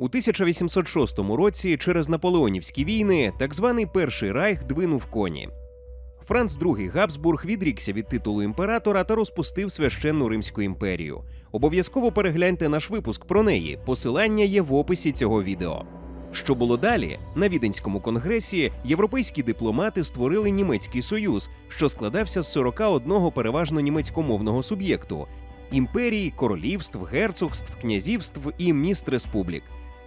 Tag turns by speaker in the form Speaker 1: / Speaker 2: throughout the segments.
Speaker 1: У 1806 році через наполеонівські війни так званий Перший Райх двинув коні. Франц II Габсбург відрікся від титулу імператора та розпустив священну Римську імперію. Обов'язково перегляньте наш випуск про неї. Посилання є в описі цього відео. Що було далі? На Віденському конгресі європейські дипломати створили німецький союз, що складався з 41 переважно німецькомовного суб'єкту імперій, королівств, герцогств, князівств і міст республік.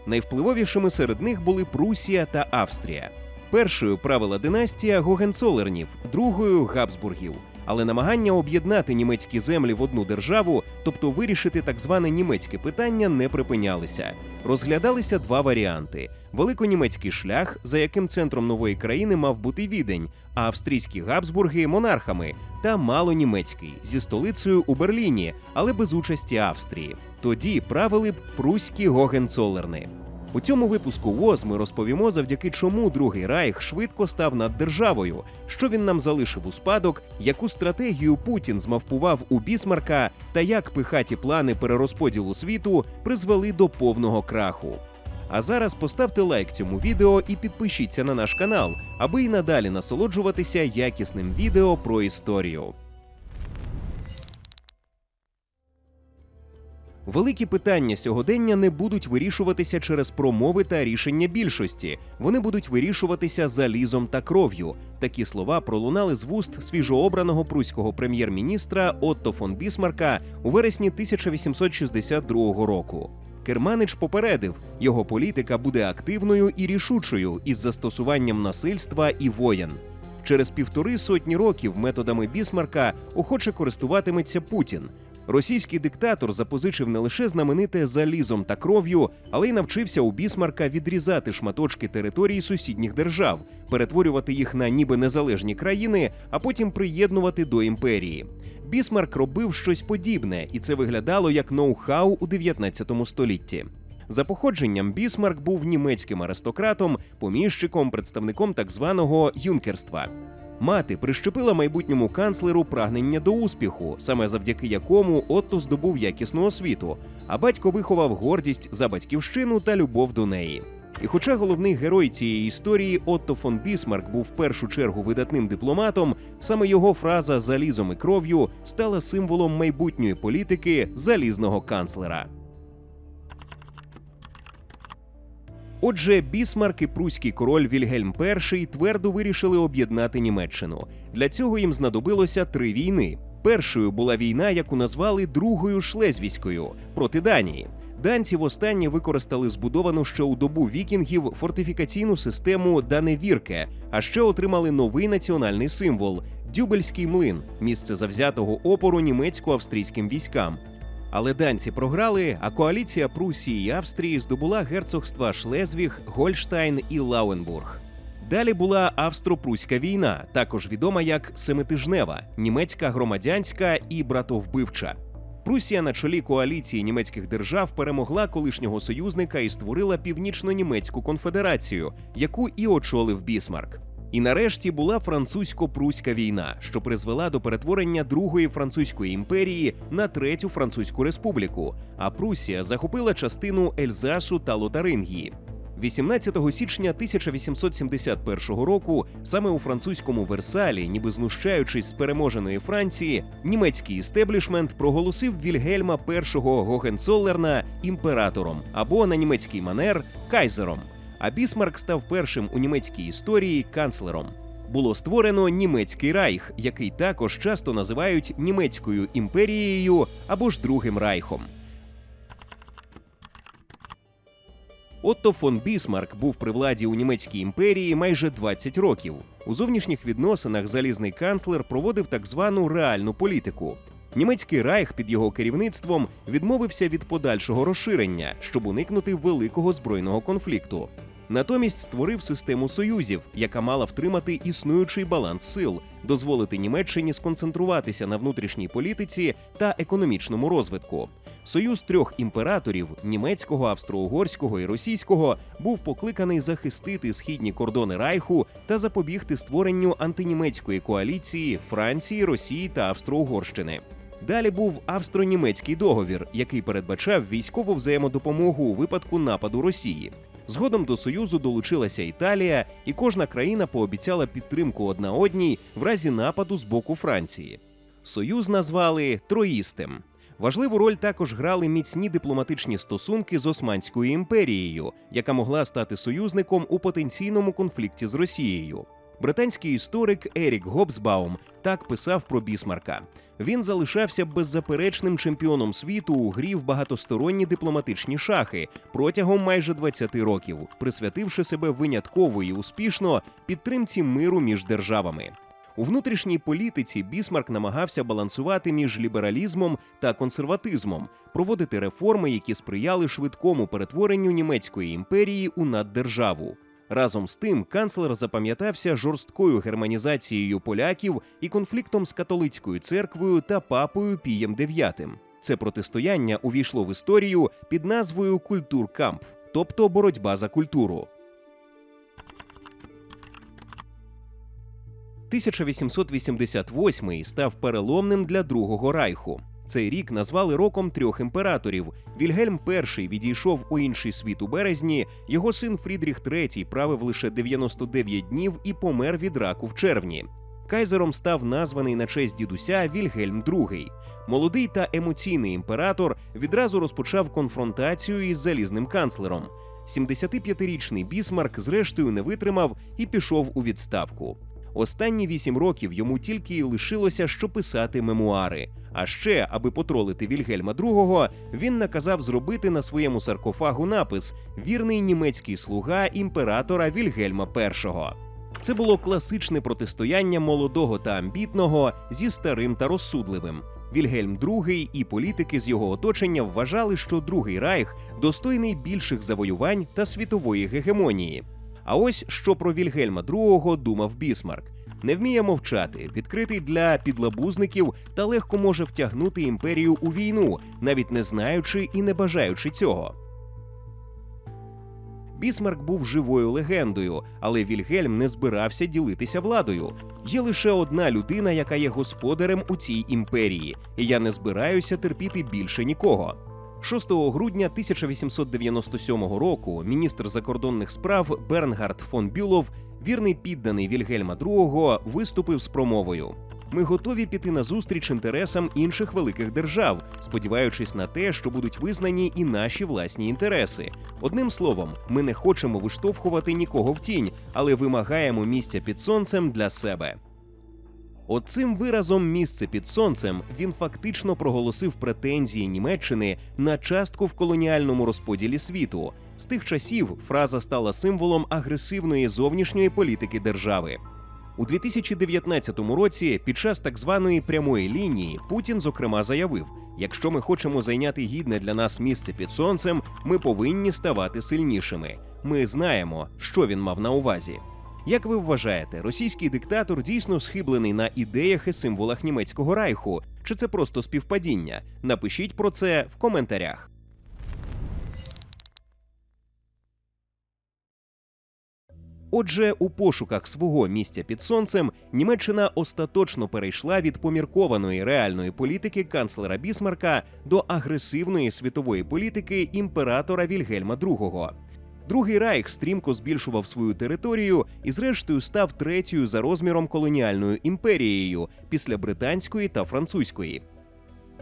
Speaker 1: Найвпливовішими серед них були Прусія та Австрія. Першою правила династія Гогенцолернів, другою Габсбургів. Але намагання об'єднати німецькі землі в одну державу, тобто вирішити так зване німецьке питання, не припинялися. Розглядалися два варіанти: великонімецький шлях, за яким центром нової країни мав бути відень, а австрійські Габсбурги монархами, та малонімецький зі столицею у Берліні, але без участі Австрії. Тоді правили б пруські Гогенцолерни. У цьому випуску ВОЗ ми розповімо, завдяки чому другий райх швидко став над державою, що він нам залишив у спадок, яку стратегію Путін змавпував у Бісмарка, та як пихаті плани перерозподілу світу призвели до повного краху. А зараз поставте лайк цьому відео і підпишіться на наш канал, аби й надалі насолоджуватися якісним відео про історію. Великі питання сьогодення не будуть вирішуватися через промови та рішення більшості. Вони будуть вирішуватися залізом та кров'ю. Такі слова пролунали з вуст свіжообраного пруського прем'єр-міністра Отто фон Бісмарка у вересні 1862 року. Керманич попередив, його політика буде активною і рішучою із застосуванням насильства і воєн. Через півтори сотні років методами Бісмарка охоче користуватиметься Путін. Російський диктатор запозичив не лише знамените залізом та кров'ю, але й навчився у Бісмарка відрізати шматочки території сусідніх держав, перетворювати їх на ніби незалежні країни, а потім приєднувати до імперії. Бісмарк робив щось подібне, і це виглядало як ноу-хау у 19 столітті. За походженням Бісмарк був німецьким аристократом, поміщиком, представником так званого юнкерства. Мати прищепила майбутньому канцлеру прагнення до успіху, саме завдяки якому Отто здобув якісну освіту, а батько виховав гордість за батьківщину та любов до неї. І хоча головний герой цієї історії Отто фон Бісмарк був в першу чергу видатним дипломатом, саме його фраза залізом і кров'ю стала символом майбутньої політики залізного канцлера. Отже, Бісмарк і пруський король Вільгельм І твердо вирішили об'єднати Німеччину. Для цього їм знадобилося три війни. Першою була війна, яку назвали Другою Шлезвіською проти Данії. Данці востаннє використали збудовану ще у добу вікінгів фортифікаційну систему Даневірке, а ще отримали новий національний символ Дюбельський млин, місце завзятого опору німецько-австрійським військам. Але данці програли, а коаліція Прусії і Австрії здобула герцогства Шлезвіг, Гольштайн і Лауенбург. Далі була австро-пруська війна, також відома як Семитижнева, німецька громадянська і братовбивча. Прусія на чолі коаліції німецьких держав перемогла колишнього союзника і створила північно-німецьку конфедерацію, яку і очолив Бісмарк. І нарешті була французько-пруська війна, що призвела до перетворення Другої французької імперії на третю французьку республіку. А Прусія захопила частину Ельзасу та Лотарингії. 18 січня 1871 року, саме у французькому Версалі, ніби знущаючись з переможеної Франції, німецький істеблішмент проголосив Вільгельма І Гогенцоллерна імператором або на німецький манер кайзером а Бісмарк став першим у німецькій історії канцлером. Було створено німецький райх, який також часто називають німецькою імперією або ж Другим Райхом. Отто фон Бісмарк був при владі у німецькій імперії майже 20 років. У зовнішніх відносинах залізний канцлер проводив так звану реальну політику. Німецький райх під його керівництвом відмовився від подальшого розширення, щоб уникнути великого збройного конфлікту. Натомість створив систему союзів, яка мала втримати існуючий баланс сил, дозволити Німеччині сконцентруватися на внутрішній політиці та економічному розвитку. Союз трьох імператорів німецького, австро-угорського і російського був покликаний захистити східні кордони Райху та запобігти створенню антинімецької коаліції Франції, Росії та Австро-Угорщини. Далі був австро-німецький договір, який передбачав військову взаємодопомогу у випадку нападу Росії. Згодом до Союзу долучилася Італія, і кожна країна пообіцяла підтримку одна одній в разі нападу з боку Франції. Союз назвали Троїстим. Важливу роль також грали міцні дипломатичні стосунки з Османською імперією, яка могла стати союзником у потенційному конфлікті з Росією. Британський історик Ерік Гобсбаум так писав про Бісмарка. Він залишався беззаперечним чемпіоном світу у грі в багатосторонні дипломатичні шахи протягом майже 20 років, присвятивши себе винятково і успішно підтримці миру між державами. У внутрішній політиці Бісмарк намагався балансувати між лібералізмом та консерватизмом, проводити реформи, які сприяли швидкому перетворенню німецької імперії у наддержаву. Разом з тим, канцлер запам'ятався жорсткою германізацією поляків і конфліктом з католицькою церквою та папою Пієм IX. Це протистояння увійшло в історію під назвою Культуркамп, тобто боротьба за культуру. 1888 став переломним для Другого Райху. Цей рік назвали роком трьох імператорів. Вільгельм І відійшов у інший світ у березні. Його син Фрідріх III правив лише 99 днів і помер від раку в червні. Кайзером став названий на честь дідуся Вільгельм II. Молодий та емоційний імператор відразу розпочав конфронтацію із залізним канцлером. 75-річний Бісмарк зрештою не витримав і пішов у відставку. Останні вісім років йому тільки й лишилося, що писати мемуари. А ще, аби потролити Вільгельма II, він наказав зробити на своєму саркофагу напис Вірний німецький слуга імператора Вільгельма І. Це було класичне протистояння молодого та амбітного зі старим та розсудливим. Вільгельм II і політики з його оточення вважали, що Другий Райх достойний більших завоювань та світової гегемонії. А ось що про Вільгельма II думав Бісмарк. Не вміє мовчати, відкритий для підлабузників та легко може втягнути імперію у війну, навіть не знаючи і не бажаючи цього. Бісмарк був живою легендою, але Вільгельм не збирався ділитися владою. Є лише одна людина, яка є господарем у цій імперії, і я не збираюся терпіти більше нікого. 6 грудня 1897 року міністр закордонних справ Бернгард фон Бюлов, вірний підданий Вільгельма II, виступив з промовою. Ми готові піти на зустріч інтересам інших великих держав, сподіваючись на те, що будуть визнані і наші власні інтереси. Одним словом, ми не хочемо виштовхувати нікого в тінь, але вимагаємо місця під сонцем для себе. Оцим виразом місце під сонцем він фактично проголосив претензії Німеччини на частку в колоніальному розподілі світу. З тих часів фраза стала символом агресивної зовнішньої політики держави. У 2019 році, під час так званої прямої лінії, Путін зокрема заявив: якщо ми хочемо зайняти гідне для нас місце під сонцем, ми повинні ставати сильнішими. Ми знаємо, що він мав на увазі. Як ви вважаєте, російський диктатор дійсно схиблений на ідеях і символах німецького райху? Чи це просто співпадіння? Напишіть про це в коментарях. Отже, у пошуках свого місця під сонцем Німеччина остаточно перейшла від поміркованої реальної політики канцлера Бісмарка до агресивної світової політики імператора Вільгельма II. Другий Райх стрімко збільшував свою територію і, зрештою, став третьою за розміром колоніальною імперією після британської та французької.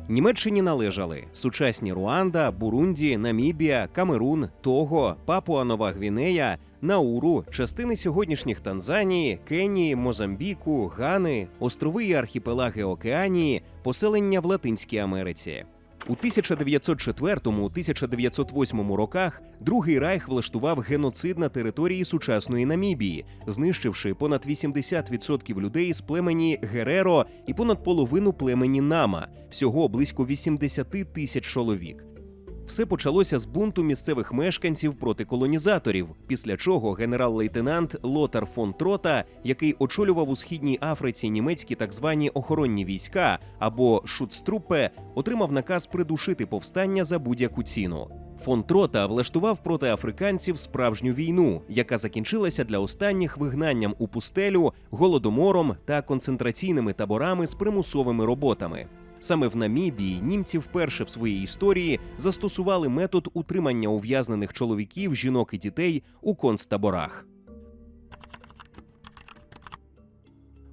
Speaker 1: Німеччині належали сучасні Руанда, Бурунді, Намібія, Камерун, Того, Папуа Нова Гвінея, Науру, частини сьогоднішніх Танзанії, Кенії, Мозамбіку, Гани, острови і архіпелаги Океанії, поселення в Латинській Америці. У 1904-1908 роках Другий Райх влаштував геноцид на території сучасної Намібії, знищивши понад 80% людей з племені Гереро і понад половину племені Нама, всього близько 80 тисяч чоловік. Все почалося з бунту місцевих мешканців проти колонізаторів, після чого генерал-лейтенант Лотар фон Трота, який очолював у східній Африці німецькі так звані охоронні війська або шуцтрупе, отримав наказ придушити повстання за будь-яку ціну. Фон Трота влаштував проти африканців справжню війну, яка закінчилася для останніх вигнанням у пустелю, голодомором та концентраційними таборами з примусовими роботами. Саме в Намібії німці вперше в своїй історії застосували метод утримання ув'язнених чоловіків, жінок і дітей у концтаборах.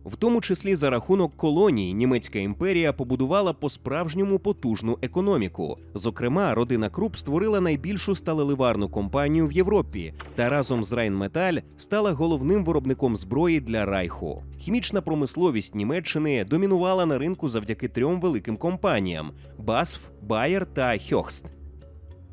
Speaker 1: В тому числі за рахунок колоній німецька імперія побудувала по-справжньому потужну економіку. Зокрема, родина Круп створила найбільшу сталеливарну компанію в Європі та разом з Райнметаль стала головним виробником зброї для Райху. Хімічна промисловість Німеччини домінувала на ринку завдяки трьом великим компаніям: BASF, Bayer та Хьохст.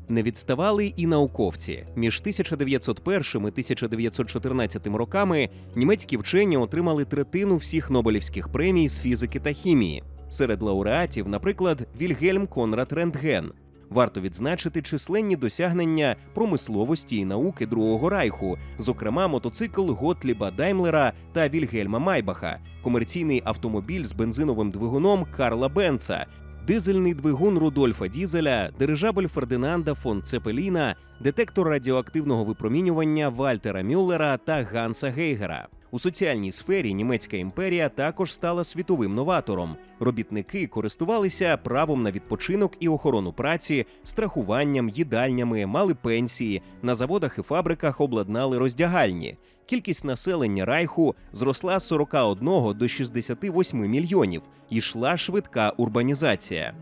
Speaker 1: Не відставали і науковці. Між 1901 і 1914 роками німецькі вчені отримали третину всіх Нобелівських премій з фізики та хімії. Серед лауреатів, наприклад, Вільгельм Конрад Рентген. Варто відзначити численні досягнення промисловості і науки Другого Райху, зокрема мотоцикл Готліба Даймлера та Вільгельма Майбаха, комерційний автомобіль з бензиновим двигуном Карла Бенца, дизельний двигун Рудольфа Дізеля, дирижабль Фердинанда фон Цепеліна, детектор радіоактивного випромінювання Вальтера Мюллера та Ганса Гейгера. У соціальній сфері німецька імперія також стала світовим новатором. Робітники користувалися правом на відпочинок і охорону праці, страхуванням, їдальнями, мали пенсії. На заводах і фабриках обладнали роздягальні. Кількість населення Райху зросла з 41 до 68 мільйонів. Ішла швидка урбанізація.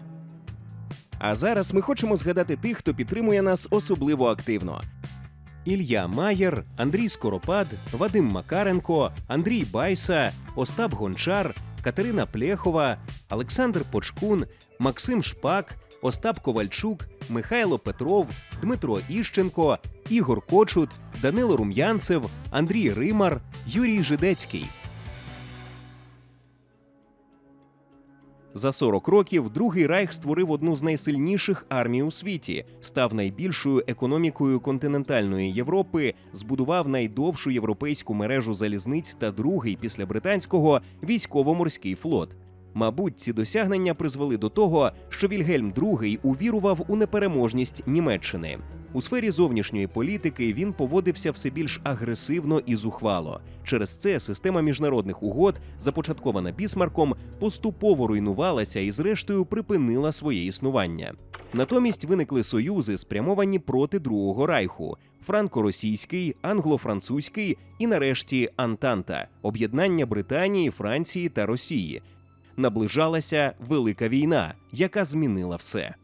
Speaker 1: А зараз ми хочемо згадати тих, хто підтримує нас особливо активно. Ілля Маєр, Андрій Скоропад, Вадим Макаренко, Андрій Байса, Остап Гончар, Катерина Плєхова, Олександр Почкун, Максим Шпак, Остап Ковальчук, Михайло Петров, Дмитро Іщенко, Ігор Кочут, Данило Рум'янцев, Андрій Римар, Юрій Жидецький. За 40 років другий райх створив одну з найсильніших армій у світі, став найбільшою економікою континентальної Європи, збудував найдовшу європейську мережу залізниць та другий після британського військово-морський флот. Мабуть, ці досягнення призвели до того, що Вільгельм II увірував у непереможність Німеччини. У сфері зовнішньої політики він поводився все більш агресивно і зухвало. Через це система міжнародних угод, започаткована Бісмарком, поступово руйнувалася і, зрештою, припинила своє існування. Натомість виникли союзи, спрямовані проти Другого Райху: франко-російський, англо-французький і, нарешті, Антанта об'єднання Британії, Франції та Росії. Наближалася велика війна, яка змінила все.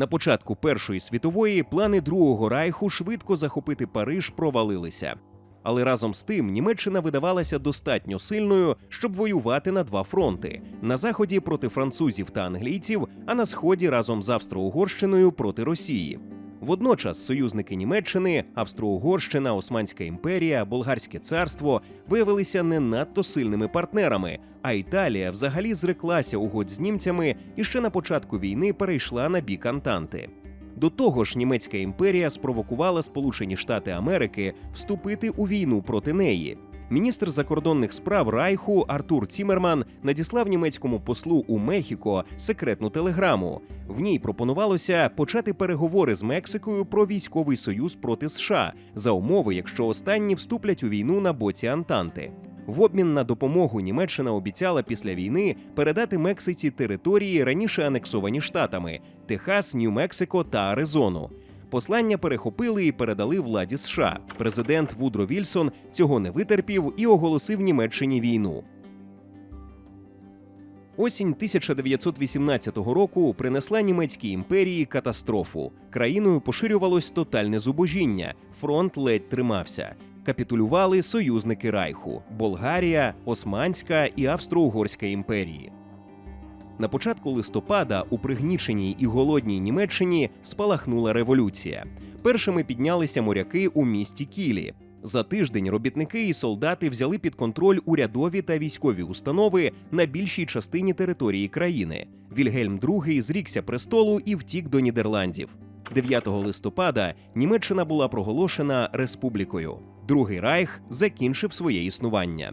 Speaker 1: На початку Першої світової плани Другого Райху швидко захопити Париж провалилися. Але разом з тим Німеччина видавалася достатньо сильною, щоб воювати на два фронти: на заході проти французів та англійців, а на сході разом з Австро-Угорщиною проти Росії. Водночас союзники Німеччини, Австро-Угорщина, Османська імперія, Болгарське царство виявилися не надто сильними партнерами. А Італія взагалі зреклася угод з німцями і ще на початку війни перейшла на бік Антанти. До того ж, німецька імперія спровокувала Сполучені Штати Америки вступити у війну проти неї. Міністр закордонних справ Райху Артур Цімерман надіслав німецькому послу у Мехіко секретну телеграму. В ній пропонувалося почати переговори з Мексикою про військовий союз проти США за умови, якщо останні вступлять у війну на боці Антанти. В обмін на допомогу Німеччина обіцяла після війни передати Мексиці території раніше анексовані штатами Техас, Нью-Мексико та Аризону. Послання перехопили і передали владі США. Президент Вудро Вільсон цього не витерпів і оголосив Німеччині війну. Осінь 1918 року принесла німецькій імперії катастрофу. Країною поширювалось тотальне зубожіння. Фронт ледь тримався. Капітулювали союзники Райху Болгарія, Османська і Австро-Угорська імперії. На початку листопада у пригніченій і голодній Німеччині спалахнула революція. Першими піднялися моряки у місті Кілі. За тиждень робітники і солдати взяли під контроль урядові та військові установи на більшій частині території країни. Вільгельм II зрікся престолу і втік до Нідерландів. 9 листопада Німеччина була проголошена республікою. Другий райх закінчив своє існування.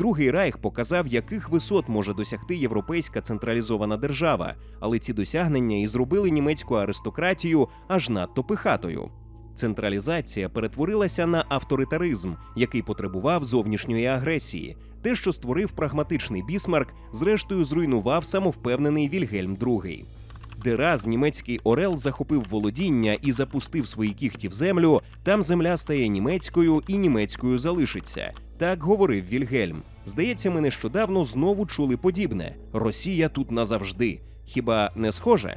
Speaker 1: Другий райх показав, яких висот може досягти європейська централізована держава, але ці досягнення і зробили німецьку аристократію аж надто пихатою. Централізація перетворилася на авторитаризм, який потребував зовнішньої агресії. Те, що створив прагматичний бісмарк, зрештою зруйнував самовпевнений Вільгельм II. Де раз німецький Орел захопив володіння і запустив свої кіхті в землю, там земля стає німецькою і німецькою залишиться. Так говорив Вільгельм. Здається, ми нещодавно знову чули подібне: Росія тут назавжди. Хіба не схоже?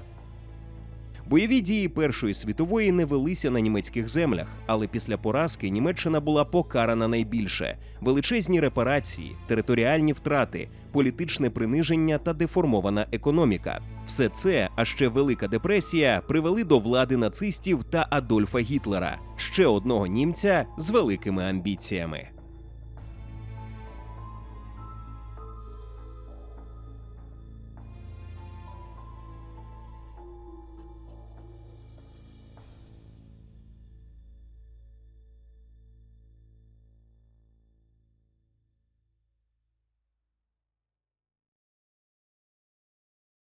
Speaker 1: Бойові дії Першої світової не велися на німецьких землях, але після поразки Німеччина була покарана найбільше: величезні репарації, територіальні втрати, політичне приниження та деформована економіка. Все це, а ще Велика депресія, привели до влади нацистів та Адольфа Гітлера, ще одного німця з великими амбіціями.